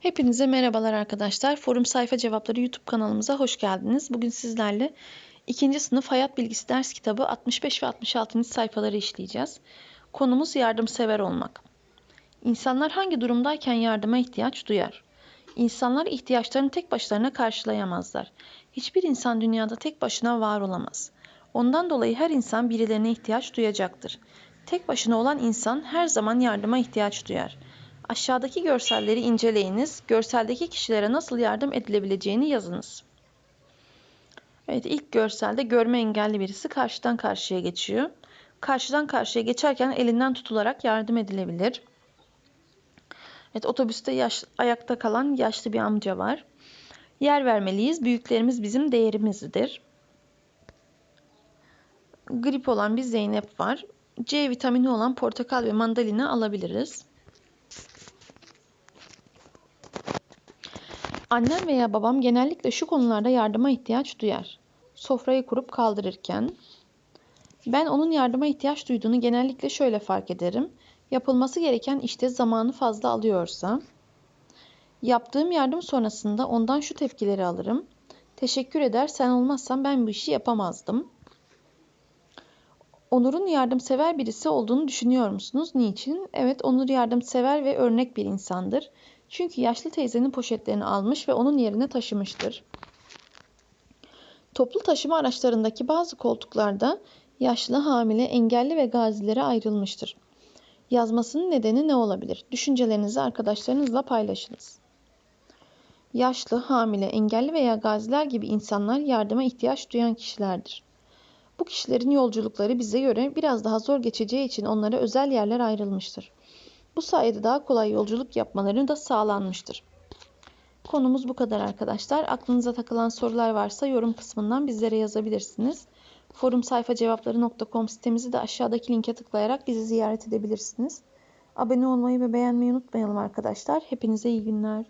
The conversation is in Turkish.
Hepinize merhabalar arkadaşlar. Forum Sayfa Cevapları YouTube kanalımıza hoş geldiniz. Bugün sizlerle 2. sınıf Hayat Bilgisi ders kitabı 65 ve 66. sayfaları işleyeceğiz. Konumuz yardımsever olmak. İnsanlar hangi durumdayken yardıma ihtiyaç duyar? İnsanlar ihtiyaçlarını tek başlarına karşılayamazlar. Hiçbir insan dünyada tek başına var olamaz. Ondan dolayı her insan birilerine ihtiyaç duyacaktır. Tek başına olan insan her zaman yardıma ihtiyaç duyar. Aşağıdaki görselleri inceleyiniz. Görseldeki kişilere nasıl yardım edilebileceğini yazınız. Evet ilk görselde görme engelli birisi karşıdan karşıya geçiyor. Karşıdan karşıya geçerken elinden tutularak yardım edilebilir. Evet otobüste yaş, ayakta kalan yaşlı bir amca var. Yer vermeliyiz. Büyüklerimiz bizim değerimizdir. Grip olan bir Zeynep var. C vitamini olan portakal ve mandalina alabiliriz. Annem veya babam genellikle şu konularda yardıma ihtiyaç duyar. Sofrayı kurup kaldırırken. Ben onun yardıma ihtiyaç duyduğunu genellikle şöyle fark ederim. Yapılması gereken işte zamanı fazla alıyorsa. Yaptığım yardım sonrasında ondan şu tepkileri alırım. Teşekkür eder sen olmazsan ben bu işi yapamazdım. Onur'un yardımsever birisi olduğunu düşünüyor musunuz? Niçin? Evet Onur yardımsever ve örnek bir insandır. Çünkü yaşlı teyzenin poşetlerini almış ve onun yerine taşımıştır. Toplu taşıma araçlarındaki bazı koltuklarda yaşlı, hamile, engelli ve gazilere ayrılmıştır. Yazmasının nedeni ne olabilir? Düşüncelerinizi arkadaşlarınızla paylaşınız. Yaşlı, hamile, engelli veya gaziler gibi insanlar yardıma ihtiyaç duyan kişilerdir. Bu kişilerin yolculukları bize göre biraz daha zor geçeceği için onlara özel yerler ayrılmıştır. Bu sayede daha kolay yolculuk yapmaları da sağlanmıştır. Konumuz bu kadar arkadaşlar. Aklınıza takılan sorular varsa yorum kısmından bizlere yazabilirsiniz. Forum sayfa cevapları.com sitemizi de aşağıdaki linke tıklayarak bizi ziyaret edebilirsiniz. Abone olmayı ve beğenmeyi unutmayalım arkadaşlar. Hepinize iyi günler.